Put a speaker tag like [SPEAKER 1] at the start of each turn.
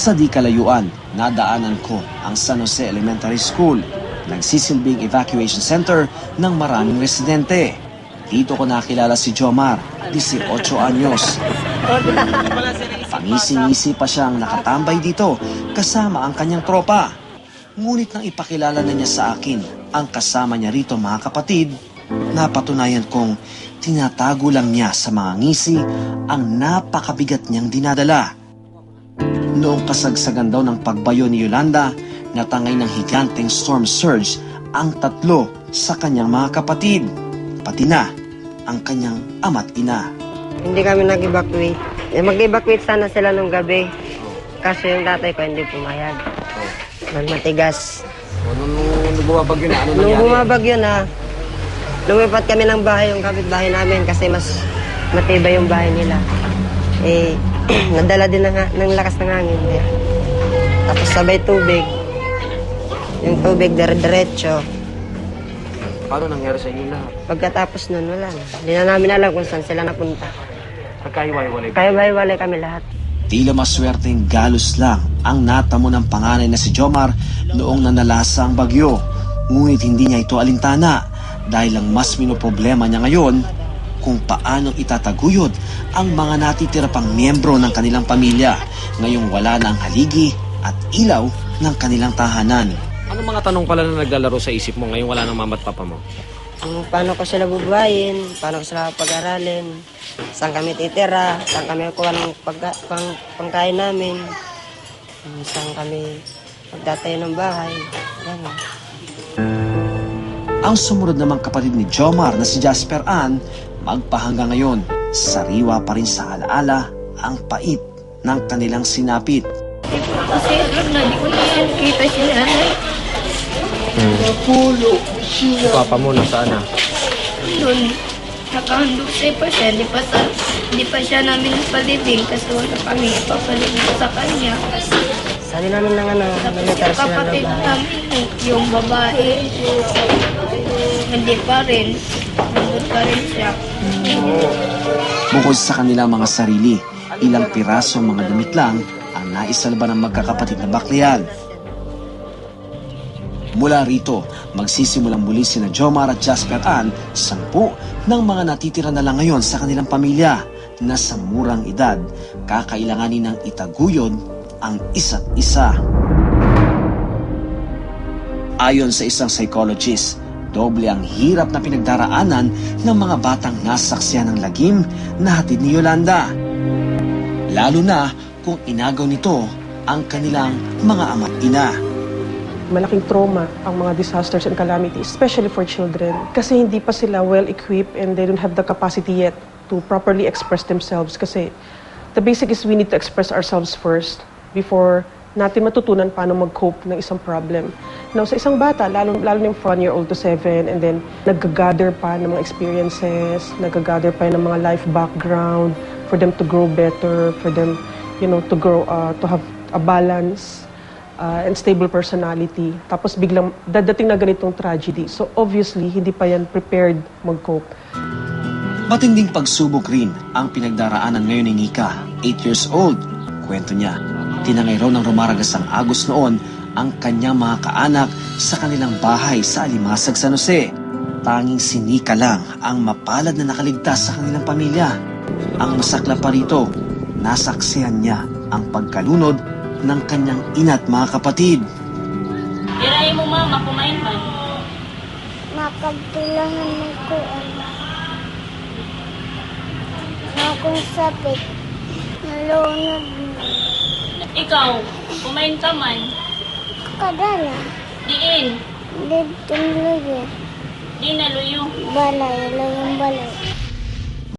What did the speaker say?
[SPEAKER 1] Sa di kalayuan, nadaanan ko ang San Jose Elementary School, nagsisilbing evacuation center ng maraming residente. Dito ko nakilala si Jomar, 18 anyos. Pangisi-ngisi pa siyang nakatambay dito kasama ang kanyang tropa. Ngunit nang ipakilala na niya sa akin ang kasama niya rito mga kapatid, napatunayan kong tinatago lang niya sa mga ngisi ang napakabigat niyang dinadala. Noong kasagsagan daw ng pagbayo ni Yolanda, natangay ng higanteng storm surge ang tatlo sa kanyang mga kapatid, pati na ang kanyang ama't ina.
[SPEAKER 2] Hindi kami nag-evacuate. Eh, mag-evacuate sana sila nung gabi. Kaso yung tatay ko hindi pumayag. Nagmatigas.
[SPEAKER 3] Ano nung bumabagyo na? Ano
[SPEAKER 2] Nung
[SPEAKER 3] nangyari?
[SPEAKER 2] bumabagyo na, lumipat kami ng bahay yung kapitbahay namin kasi mas matibay yung bahay nila. Eh, nadala din ng, ng lakas ng hangin. Eh. Tapos sabay tubig. Yung tubig dire-diretso.
[SPEAKER 3] Paano nangyari sa inyo lahat?
[SPEAKER 2] Pagkatapos nun, wala na. Hindi na namin alam kung saan sila napunta.
[SPEAKER 3] Nagkahiwalay-walay.
[SPEAKER 2] Kaya bahay-walay kami lahat.
[SPEAKER 1] Tila maswerteng galos lang ang natamo ng panganay na si Jomar noong nanalasa ang bagyo. Ngunit hindi niya ito alintana dahil ang mas minoproblema niya ngayon kung paano itataguyod ang mga natitira pang miyembro ng kanilang pamilya ngayong wala na ang haligi at ilaw ng kanilang tahanan.
[SPEAKER 3] Ano mga tanong pala na naglalaro sa isip mo ngayong wala nang mama at papa mo?
[SPEAKER 2] Kung paano ko sila bubuhayin, paano ko sila pag-aralin, saan kami titira, saan kami kuha ng pagka, pang, pangkain namin, kung saan kami magtatayo ng bahay. Ganun.
[SPEAKER 1] Ang sumunod namang kapatid ni Jomar na si Jasper Ann, magpahanggang ngayon, sariwa pa rin sa alaala ang pait ng kanilang sinapit.
[SPEAKER 4] Kasi alam na, di ko na kita si nanay.
[SPEAKER 3] Si papa mo nasaan na?
[SPEAKER 4] Doon, nakahandusay pa siya. Di pa, sa, di pa siya namin napalibing kasi wala kami ipapalibing sa kanya.
[SPEAKER 2] Sabi namin lang ano,
[SPEAKER 4] Tapos
[SPEAKER 2] nagtitira
[SPEAKER 4] yung
[SPEAKER 2] sila ng
[SPEAKER 4] kapatid namin, yung babae, hindi pa rin. Nandun pa rin siya.
[SPEAKER 1] Bukod sa kanilang mga sarili, ilang piraso mga damit lang ang naisalba ng magkakapatid na baklian. Mula rito, magsisimulang muli sina Jomar at Jasper Ann, sampu ng mga natitira na lang ngayon sa kanilang pamilya na sa murang edad, kakailanganin ng itaguyod ang isa't isa. Ayon sa isang psychologist, doble ang hirap na pinagdaraanan ng mga batang nasaksiyan ng lagim na hatid ni Yolanda. Lalo na kung inagaw nito ang kanilang mga ama't ina.
[SPEAKER 5] malaking trauma ang mga disasters and calamities, especially for children. Kasi hindi pa sila well-equipped and they don't have the capacity yet to properly express themselves. Kasi the basic is we need to express ourselves first before natin matutunan paano mag-cope ng isang problem. Now, sa isang bata, lalo, lalo na yung from one year old to seven, and then nag-gather pa ng mga experiences, nag-gather pa ng mga life background for them to grow better, for them, you know, to grow, uh, to have a balance uh, and stable personality. Tapos biglang dadating na ganitong tragedy. So obviously, hindi pa yan prepared mag-cope.
[SPEAKER 1] Matinding pagsubok rin ang pinagdaraanan ngayon ni Nika, 8 years old. Kwento niya, tinangay raw ng rumaragas ang agos noon ang kanyang mga kaanak sa kanilang bahay sa Alimasag, San Jose. Tanging si Nika lang ang mapalad na nakaligtas sa kanilang pamilya. Ang masakla pa rito, nasaksihan niya ang pagkalunod ng kanyang ina't mga kapatid.
[SPEAKER 4] Tirahin mo mama, kumain man.
[SPEAKER 6] Mapagtulahan ng kuan. Akong sapit. Nalunod na.
[SPEAKER 4] Ikaw, kumain ka man.
[SPEAKER 6] Kadala.
[SPEAKER 4] Diin,
[SPEAKER 6] Dito luyo.
[SPEAKER 4] di naluyo.
[SPEAKER 6] Balay. Layong balay.